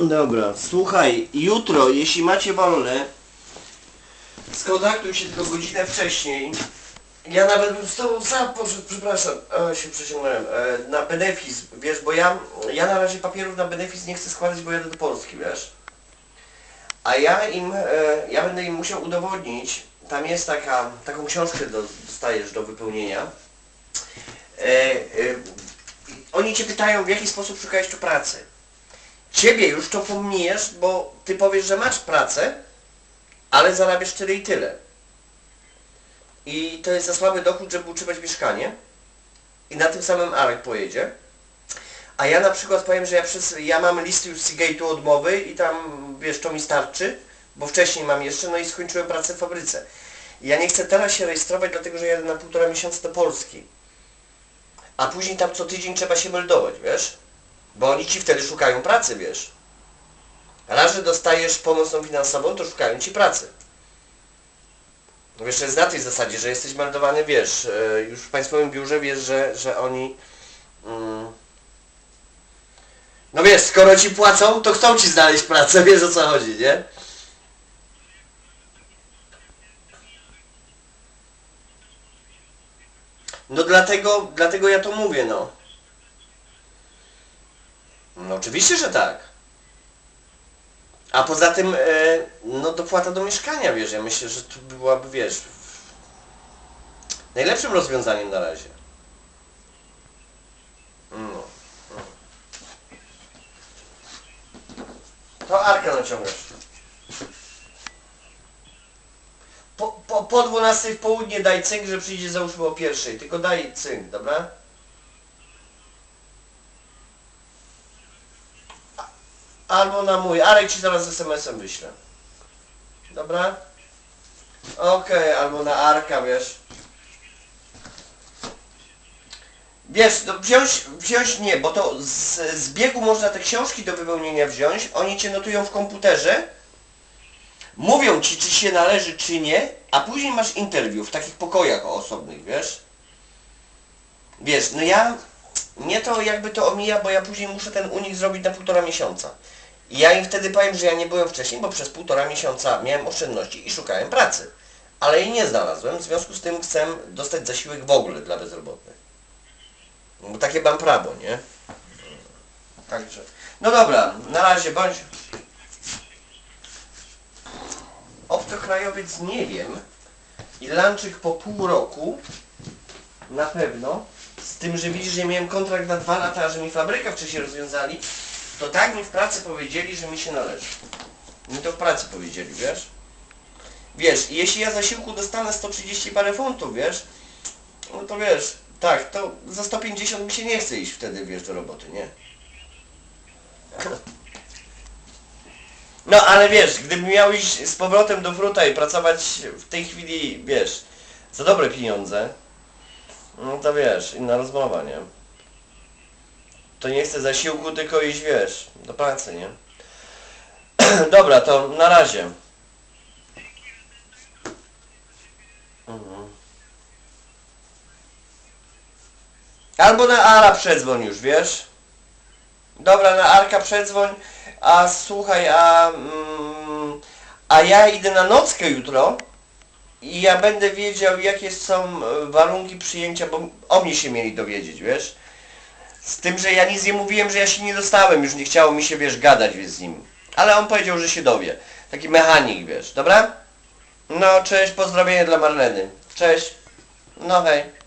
Dobra, słuchaj, jutro, jeśli macie wolne, skontaktuj się tylko godzinę wcześniej. Ja nawet bym z tobą sam poszedł, przepraszam, o, się przeciągnąłem, e, na benefis, wiesz, bo ja, ja na razie papierów na benefis nie chcę składać, bo jadę do Polski, wiesz. A ja im, e, ja będę im musiał udowodnić, tam jest taka, taką książkę do, dostajesz do wypełnienia. E, e, oni cię pytają, w jaki sposób szukałeś tu pracy. Ciebie już to pominiesz, bo ty powiesz, że masz pracę, ale zarabiasz tyle i tyle. I to jest za słaby dochód, żeby utrzymać mieszkanie. I na tym samym Arek pojedzie. A ja na przykład powiem, że ja, przez, ja mam listy już Seagate'u odmowy i tam, wiesz, to mi starczy, bo wcześniej mam jeszcze, no i skończyłem pracę w fabryce. I ja nie chcę teraz się rejestrować, dlatego że jadę na półtora miesiąca do Polski. A później tam co tydzień trzeba się meldować, wiesz? Bo oni ci wtedy szukają pracy, wiesz. Raz, że dostajesz pomocną finansową, to szukają ci pracy. Wiesz, to jest na tej zasadzie, że jesteś meldowany, wiesz, e, już w państwowym biurze wiesz, że, że oni... Mm, no wiesz, skoro ci płacą, to chcą ci znaleźć pracę, wiesz o co chodzi, nie? No dlatego, dlatego ja to mówię, no. No oczywiście, że tak. A poza tym, e, no dopłata do mieszkania, wiesz, ja myślę, że to byłaby, wiesz, najlepszym rozwiązaniem na razie. No. To Arka naciągasz. Po, po, po 12 w południe daj cynk, że przyjdzie załóżmy o pierwszej. Tylko daj cynk, dobra? Albo na mój. Arek ci zaraz SMS-em wyślę. Dobra? Okej, albo na Arka, wiesz. Wiesz, no wziąć, wziąć nie, bo to z, z biegu można te książki do wypełnienia wziąć, oni cię notują w komputerze, mówią ci, czy się należy, czy nie, a później masz interwiu w takich pokojach osobnych, wiesz? Wiesz, no ja, mnie to jakby to omija, bo ja później muszę ten unik zrobić na półtora miesiąca. I ja im wtedy powiem, że ja nie byłem wcześniej, bo przez półtora miesiąca miałem oszczędności i szukałem pracy. Ale jej nie znalazłem, w związku z tym chcę dostać zasiłek w ogóle dla bezrobotnych. No Bo takie mam prawo, nie? Także. No dobra, na razie bądź. Obcokrajowiec nie wiem. Irlandczyk po pół roku na pewno. Z tym, że widzisz, że miałem kontrakt na dwa lata, że mi fabrykę wcześniej rozwiązali, to tak mi w pracy powiedzieli, że mi się należy. Mi to w pracy powiedzieli, wiesz? Wiesz, i jeśli ja zasiłku dostanę 130 parę funtów, wiesz, no to wiesz, tak, to za 150 mi się nie chce iść wtedy, wiesz, do roboty, nie? No, ale wiesz, gdybym miał iść z powrotem do Fruta i pracować w tej chwili, wiesz, za dobre pieniądze, no to wiesz, inna rozmowa, nie? To nie chcę zasiłku, tylko iść, wiesz, do pracy, nie? Dobra, to na razie. Mhm. Albo na Ara przedzwoń już, wiesz? Dobra, na Arka przedzwoń, a słuchaj, a, mm, a ja idę na nockę jutro i ja będę wiedział jakie są e, warunki przyjęcia, bo o mnie się mieli dowiedzieć, wiesz? Z tym, że ja nic nie mówiłem, że ja się nie dostałem, już nie chciało mi się, wiesz, gadać z nim. Ale on powiedział, że się dowie. Taki mechanik, wiesz, dobra? No, cześć, pozdrowienie dla Marleny. Cześć. No hej.